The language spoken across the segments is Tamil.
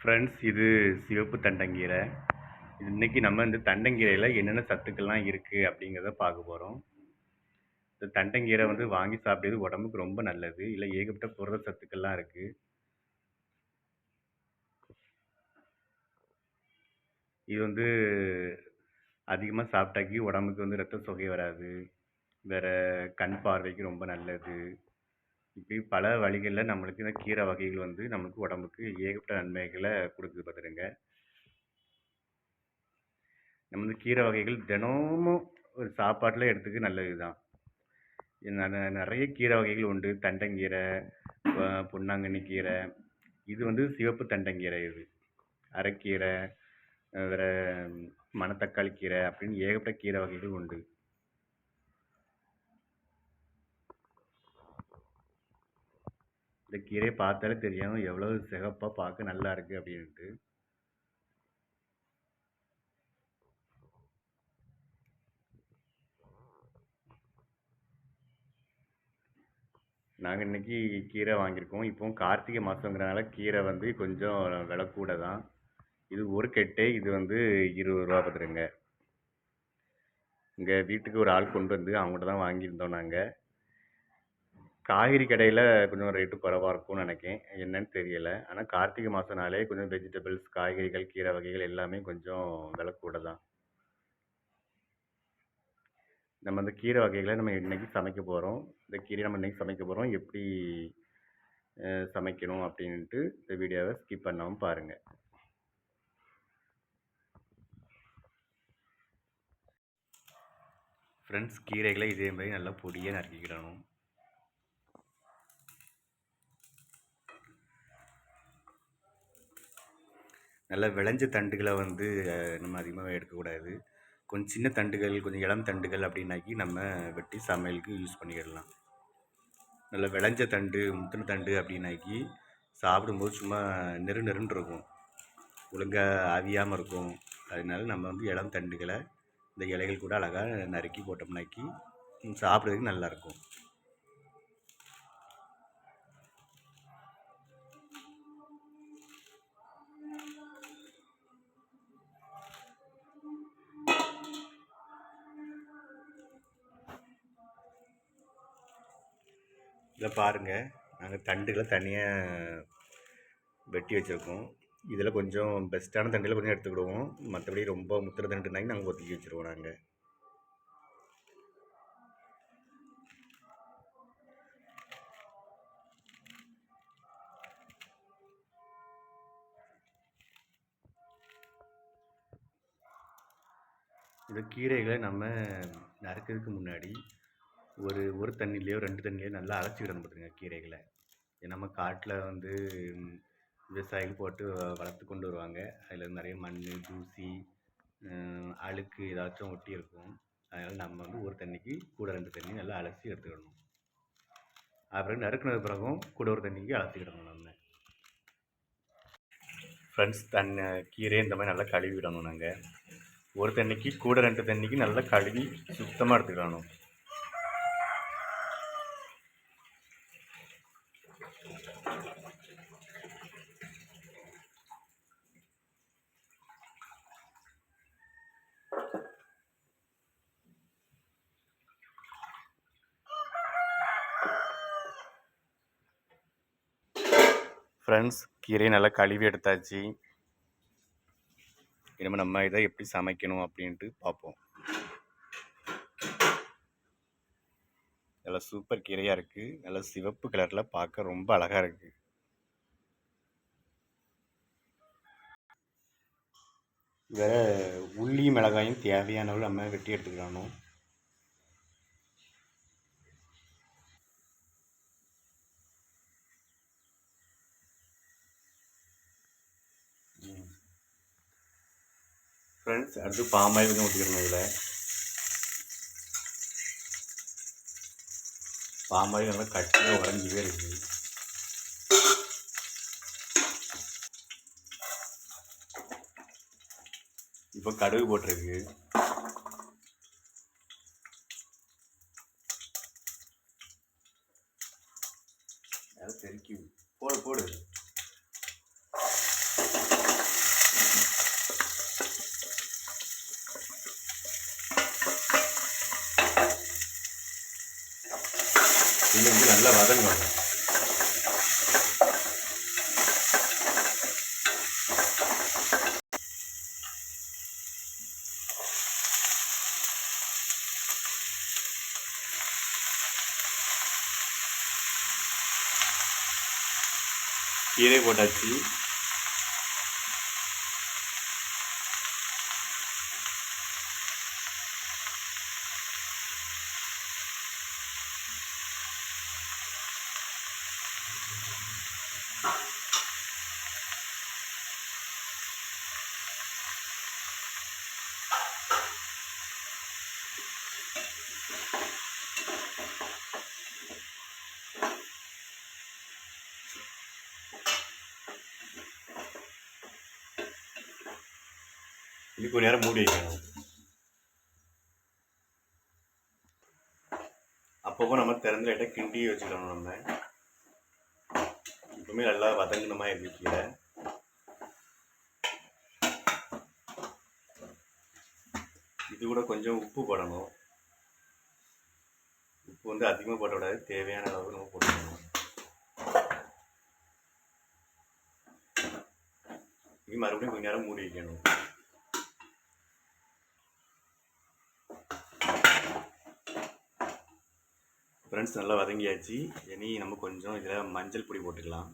ஃப்ரெண்ட்ஸ் இது சிவப்பு தண்டங்கீரை. இன்றைக்கி நம்ம இந்த தண்டங்கீரையில் என்னென்ன சத்துக்கள்லாம் இருக்குது அப்படிங்கிறத பார்க்க போகிறோம் இந்த தண்டங்கீரை வந்து வாங்கி சாப்பிடுறது உடம்புக்கு ரொம்ப நல்லது. இல்லை ஏகப்பட்ட புரத சத்துக்கள்லாம் இருக்குது இது வந்து அதிகமாக சாப்பிட்டாக்கி உடம்புக்கு வந்து ரத்த சொகை வராது. வேறு கண் பார்வைக்கு ரொம்ப நல்லது. இப்படி பல வழிகளில் நம்மளுக்கு இந்த கீரை வகைகள் வந்து நம்மளுக்கு உடம்புக்கு ஏகப்பட்ட நன்மைகளை கொடுக்குது பார்த்துருங்க நம்ம இந்த கீரை வகைகள் தினமும் ஒரு சாப்பாட்டில் எடுத்துக்க நல்லது தான் நிறைய கீரை வகைகள் உண்டு. தண்டங்கீரை பொன்னாங்கண்ணி கீரை. இது வந்து சிவப்பு தண்டங்கீரை இது. அரைக்கீரை வேறு மணத்தக்காளி கீரை அப்படின்னு ஏகப்பட்ட கீரை வகைகள் உண்டு. இந்த கீரையை பார்த்தாலே தெரியும் எவ்வளவு சிகப்பாக பார்க்க நல்லா இருக்கு அப்படின்ட்டு. நாங்கள் இன்னைக்கு கீரை வாங்கியிருக்கோம். இப்போ கார்த்திகை மாதங்கிறனால கீரை வந்து கொஞ்சம் விலை கூட தான் இது ஒரு கெட்டே இது வந்து இருபது ரூபா பார்த்துருங்க இங்கே வீட்டுக்கு ஒரு ஆள் கொண்டு வந்து அவங்கள்ட்ட தான் வாங்கியிருந்தோம் நாங்கள் காய்கறி கடையில் கொஞ்சம் ரேட்டு குறைவாக இருக்கும்னு நினைக்கேன் என்னன்னு தெரியலை. ஆனால் கார்த்திகை மாதம்னாலே கொஞ்சம் வெஜிடபிள்ஸ் காய்கறிகள் கீரை வகைகள் எல்லாமே கொஞ்சம் விலை கூட தான் நம்ம அந்த கீரை வகைகளை நம்ம இன்றைக்கி சமைக்க போகிறோம் இந்த கீரையை நம்ம இன்னைக்கு சமைக்க போகிறோம் எப்படி சமைக்கணும் அப்படின்ட்டு இந்த வீடியோவை ஸ்கிப் பண்ணாமல் பாருங்கள் ஃப்ரெண்ட்ஸ் கீரைகளை இதே மாதிரி நல்லா பொடியாக நறுக்கிக்கிடணும். நல்லா விளைஞ்ச தண்டுகளை வந்து நம்ம அதிகமாக எடுக்கக்கூடாது. கொஞ்சம் சின்ன தண்டுகள் கொஞ்சம் இளம் தண்டுகள் அப்படின்னாக்கி நம்ம வெட்டி சமையலுக்கு யூஸ் பண்ணிக்கிடலாம். நல்லா விளைஞ்ச தண்டு முத்தின தண்டு அப்படின்னாக்கி சாப்பிடும்போது சும்மா நெரு நெருன்னு இருக்கும். ஒழுங்காக அவியாமல் இருக்கும். அதனால நம்ம வந்து இளம் தண்டுகளை இந்த இலைகள் கூட அழகாக நறுக்கி போட்டோம்னாக்கி சாப்பிட்றதுக்கு நல்லாயிருக்கும் இதை பாருங்கள் நாங்கள் தண்டுகளை தனியாக வெட்டி வச்சுருக்கோம். இதில் கொஞ்சம் பெஸ்ட்டான தண்டில் கொஞ்சம் எடுத்துக்கிடுவோம். மற்றபடி ரொம்ப முத்திர தண்டுனாக்கி நாங்கள் ஒதுக்கி வச்சுருவோம் நாங்கள் இந்த கீரைகளை நம்ம நறுக்கிறதுக்கு முன்னாடி ஒரு ஒரு தண்ணிலேயோ ரெண்டு தண்ணிலையோ நல்லா அலசிக்கிடணும் பார்த்துருங்க கீரைகளை. நம்ம காட்டில் வந்து விவசாயிகள் போட்டு வளர்த்து கொண்டு வருவாங்க. அதில் நிறைய மண் தூசி அழுக்கு ஏதாச்சும் ஒட்டி இருக்கும். அதனால் நம்ம வந்து ஒரு தண்ணிக்கு கூட ரெண்டு தண்ணி நல்லா அலசி எடுத்துக்கிடணும். அப்புறம் நறுக்கினது பிறகும் கூட ஒரு தண்ணிக்கு அலசிக்கிடணும் நம்ம. ஃப்ரெண்ட்ஸ் தண்ணி கீரை இந்த மாதிரி நல்லா கழுவி விடணும் நாங்கள் ஒரு தண்ணிக்கு கூட ரெண்டு தண்ணிக்கு நல்லா கழுவி சுத்தமாக எடுத்துக்கிடணும். ஃப்ரெண்ட்ஸ் கீரையை நல்லா கழுவி எடுத்தாச்சு. இனிமேல் நம்ம இதை எப்படி சமைக்கணும் அப்படின்ட்டு பார்ப்போம். நல்லா சூப்பர் கீரையாக இருக்குது நல்லா சிவப்பு கலரில் பார்க்க ரொம்ப அழகாக இருக்குது வேறு உள்ளி மிளகாயும் தேவையான அளவு நம்ம வெட்டி எடுத்துக்கணும். ஃப்ரெண்ட்ஸ் அடுத்து பாமாயில் கொஞ்சம் ஊற்றிக்கிறணும் இதில். பாமாயில் நல்லா கட்டியாக உடஞ்சிவே இருக்குது இப்போ கடுகு போட்டிருக்கு. அதை போடு போடு. இது வந்து நல்லா வதங்கணும். கீரை போட்டாச்சு. இதுக்கு நேரம் மூடி வைக்கணும். அப்பப்போ நம்ம திறந்து லைட்டாக கிண்டி வச்சுக்கணும் நம்ம. இப்பவுமே நல்லா வதங்கணுமா மாதிரி இது கூட கொஞ்சம் உப்பு போடணும். உப்பு வந்து அதிகமாக போடக்கூடாது தேவையான அளவு நம்ம போட்டுக்கணும். இது மறுபடியும் கொஞ்ச நேரம் மூடி வைக்கணும். ஃப்ரெண்ட்ஸ் நல்லா வதங்கியாச்சு. இனி நம்ம கொஞ்சம் இதில் மஞ்சள் பொடி போட்டுக்கலாம்.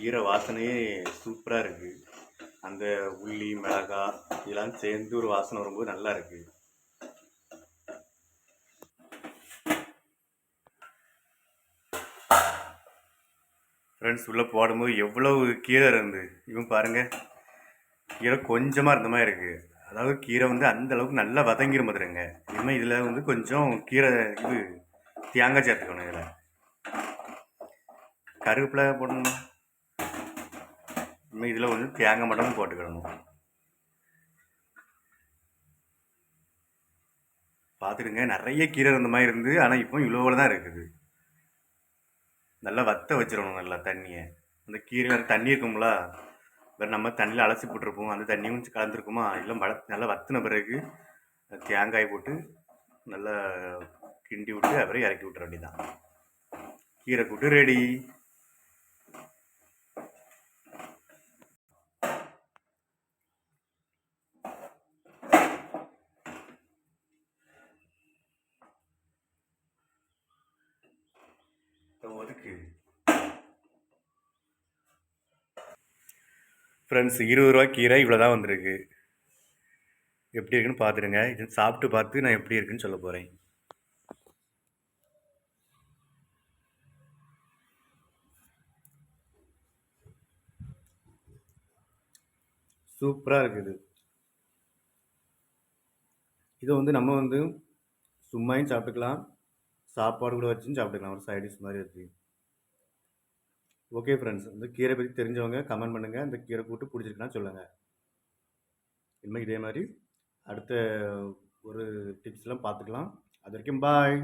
கீரை வாசனையே சூப்பராக இருக்குது அந்த உள்ளி மிளகாய் இதெல்லாம் சேர்ந்து ஒரு வாசனை வரும்போது நல்லா இருக்குது ஃப்ரெண்ட்ஸ் உள்ளே போடும்போது எவ்வளவு கீரை இருந்து இவன் பாருங்கள் கீரை கொஞ்சமாக இருந்த மாதிரி இருக்குது அதாவது கீரை வந்து அந்த அளவுக்கு நல்லா வதங்கிரும் மாதிரிங்க இனிமேல் இதில் வந்து கொஞ்சம் கீரை இது தேங்காய் சேர்த்துக்கணும் இதில். கருவேப்பிலை போடணும்? இதில் வந்து தேங்காய் மட்டும் போட்டுக்கிடணும். பார்த்துடுங்க நிறைய கீரை இருந்த மாதிரி இருந்து ஆனால் இப்போ இவ்வளோ தான் இருக்குது. நல்லா வத்த வச்சிடணும் நல்லா தண்ணியை. அந்த கீரையில் தண்ணி இருக்கும்ல வேறு நம்ம தண்ணியில் அலசி போட்டிருப்போம். அந்த தண்ணியும் கொஞ்சம் கலந்துருக்குமா? இல்லை வள நல்லா வத்தின பிறகு தேங்காய் போட்டு நல்லா கிண்டி விட்டு அப்புறம் இறக்கி விட்டுற வேண்டியதான் கீரை கூட்டு ரெடி இருக்கு. ஃப்ரெண்ட்ஸ் இருபது ரூபா கீரை இவ்வளோ தான் வந்திருக்கு. எப்படி இருக்குன்னு பார்த்துடுங்க. இது சாப்பிட்டு பார்த்து நான் எப்படி இருக்குன்னு சொல்ல போகிறேன் சூப்பராக இருக்குது. இதை வந்து நம்ம வந்து சும்மாயும் சாப்பிட்டுக்கலாம். சாப்பாடு கூட வச்சும் சாப்பிட்டுக்கலாம். ஒரு சைடிஷ் மாதிரி வச்சு ஓகே ஃப்ரெண்ட்ஸ் இந்த கீரை பற்றி தெரிஞ்சவங்க கமெண்ட் பண்ணுங்கள் இந்த கீரை கூட்டு பிடிச்சிருக்குன்னா சொல்லுங்கள் இனிமேல் இதே மாதிரி அடுத்த ஒரு டிப்ஸ்லாம் பார்த்துக்கலாம். அது வரைக்கும் பாய்